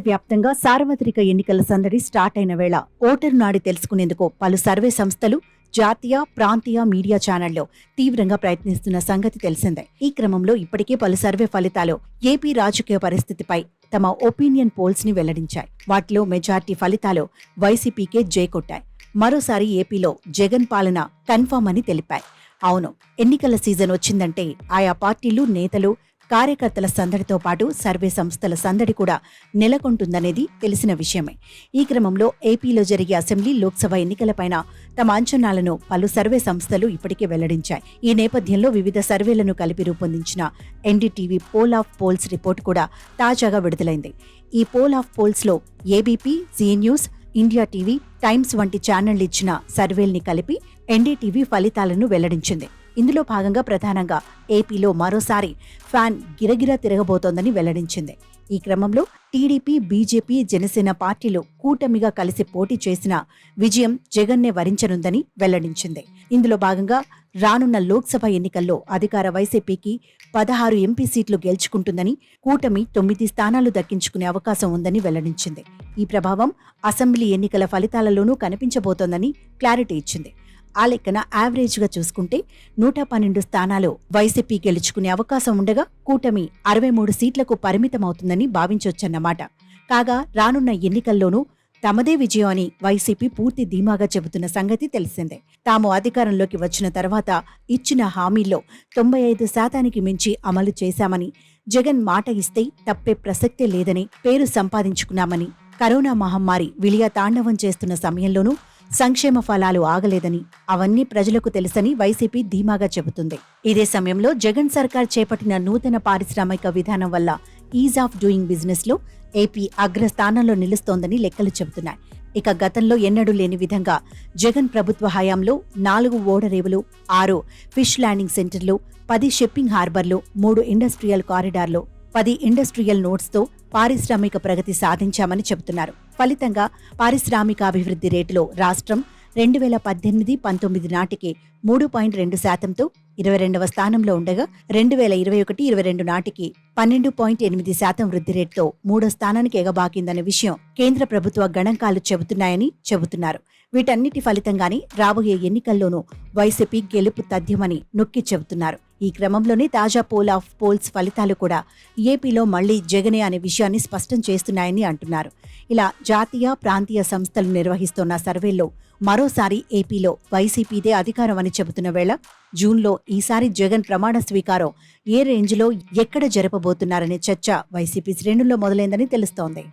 దేశవ్యాప్తంగా సార్వత్రిక ఎన్నికల సందడి స్టార్ట్ అయిన వేళ ఓటరు నాడి తెలుసుకునేందుకు పలు సర్వే సంస్థలు జాతీయ ప్రాంతీయ మీడియా ఛానళ్ళు తీవ్రంగా ప్రయత్నిస్తున్న సంగతి తెలిసిందే. ఈ క్రమంలో ఇప్పటికే పలు సర్వే ఫలితాలు ఏపీ రాజకీయ పరిస్థితిపై తమ ఒపీనియన్ పోల్స్ని వెల్లడించాయి. వాటిలో మెజార్టీ ఫలితాలు వైసీపీకే జైకొట్టాయి మరోసారి ఏపీలో జగన్ పాలన కన్ఫర్మ్ అని తెలిపాయి. అవును ఎన్నికల సీజన్ వచ్చిందంటే ఆయా పార్టీలు నేతలు కార్యకర్తల సందడితో పాటు సర్వే సంస్థల సందడి కూడా నెలకొంటుందనేది తెలిసిన విషయమే. ఈ క్రమంలో ఏపీలో జరిగే అసెంబ్లీ లోక్సభ ఎన్నికలపైన తమ అంచనాలను పలు సర్వే సంస్థలు ఇప్పటికే వెల్లడించాయి. ఈ నేపథ్యంలో వివిధ సర్వేలను కలిపి రూపొందించిన NDTV poll of polls report కూడా తాజాగా విడుదలైంది. ఈ poll of పోల్స్లో ABP Zee news India TV Times వంటి ఛానళ్ళు ఇచ్చిన సర్వేల్ని కలిపి ఎన్డీటీవీ ఫలితాలను వెల్లడించింది. ఇందులో భాగంగా ప్రధానంగా ఏపీలో మరోసారి ఫ్యాన్ గిరగిరా తిరగబోతోందని వెల్లడించింది. ఈ క్రమంలో టీడీపీ బీజేపీ జనసేన పార్టీలు కూటమిగా కలిసి పోటీ చేసిన విజయం జగన్నే వరించనుందని వెల్లడించింది. ఇందులో భాగంగా రానున్న లోక్సభ ఎన్నికల్లో అధికార వైసీపీకి పదహారు ఎంపీ సీట్లు గెలుచుకుంటుందని కూటమి తొమ్మిది స్థానాలు దక్కించుకునే అవకాశం ఉందని వెల్లడించింది. ఈ ప్రభావం అసెంబ్లీ ఎన్నికల ఫలితాలలోనూ కనిపించబోతోందని క్లారిటీ ఇచ్చింది. ఆ లెక్కన యావరేజ్గా చూసుకుంటే నూట పన్నెండు స్థానాలు వైసీపీ గెలుచుకునే అవకాశం ఉండగా కూటమి అరవై మూడు సీట్లకు పరిమితమవుతుందని భావించొచ్చన్నమాట. కాగా రానున్న ఎన్నికల్లోనూ తమదే విజయం అని వైసీపీ పూర్తి ధీమాగా చెబుతున్న సంగతి తెలిసిందే. తాము అధికారంలోకి వచ్చిన తర్వాత ఇచ్చిన హామీల్లో తొంభై ఐదు శాతానికి మించి అమలు చేశామని జగన్ మాట ఇస్తే తప్పే ప్రసక్తే లేదని పేరు సంపాదించుకున్నామని కరోనా మహమ్మారి విలియ తాండవం చేస్తున్న సమయంలోనూ సంక్షేమ ఫలాలు ఆగలేదని అవన్నీ ప్రజలకు తెలుసని వైసీపీ ధీమాగా చెబుతుంది. ఇదే సమయంలో జగన్ సర్కార్ చేపట్టిన నూతన పారిశ్రామిక విధానం వల్ల ఈజ్ ఆఫ్ డూయింగ్ బిజినెస్లో ఏపీ అగ్రస్థానంలో నిలుస్తోందని లెక్కలు చెబుతున్నాయి. ఇక గతంలో ఎన్నడూ లేని విధంగా జగన్ ప్రభుత్వ హయాంలో నాలుగు ఓడరేవులు ఆరు ఫిష్ ల్యాండింగ్ సెంటర్లు పది షిప్పింగ్ హార్బర్లు మూడు ఇండస్ట్రియల్ కారిడార్లు పది ఇండస్ట్రియల్ నోట్స్తో పారిశ్రామిక ప్రగతి సాధించామని చెబుతున్నారు. ఫలితంగా పారిశ్రామికాభివృద్ధి రేటులో రాష్ట్రం రెండు వేల పద్దెనిమిది పంతొమ్మిది నాటికి మూడు పాయింట్ రెండు శాతంతో ఇరవై రెండవ స్థానంలో ఉండగా రెండు వేల ఇరవై ఒకటి ఇరవై రెండు నాటికి పన్నెండు పాయింట్ ఎనిమిది శాతం వృద్ధి రేటుతో మూడో స్థానానికి ఎగబాకిందనే విషయం కేంద్ర ప్రభుత్వ గణాంకాలు చెబుతున్నాయని చెబుతున్నారు. వీటన్నిటి ఫలితంగానే రాబోయే ఎన్నికల్లోనూ వైసీపీ గెలుపు తథ్యమని నొక్కి చెబుతున్నారు. ఈ క్రమంలోనే తాజా పోల్ ఆఫ్ పోల్స్ ఫలితాలు కూడా ఏపీలో మళ్ళీ జగనే అనే విషయాన్ని స్పష్టం చేస్తున్నాయని అంటున్నారు. ఇలా జాతీయ ప్రాంతీయ సంస్థలు నిర్వహిస్తున్న సర్వేల్లో మరోసారి ఏపీలో వైసీపీదే అధికారం అని చెబుతున్న వేళ జూన్లో ఈసారి జగన్ ప్రమాణ స్వీకారం ఏ రేంజ్లో ఎక్కడ జరపబోతున్నారనే చర్చ వైసీపీ శ్రేణుల్లో మొదలైందని తెలుస్తోంది.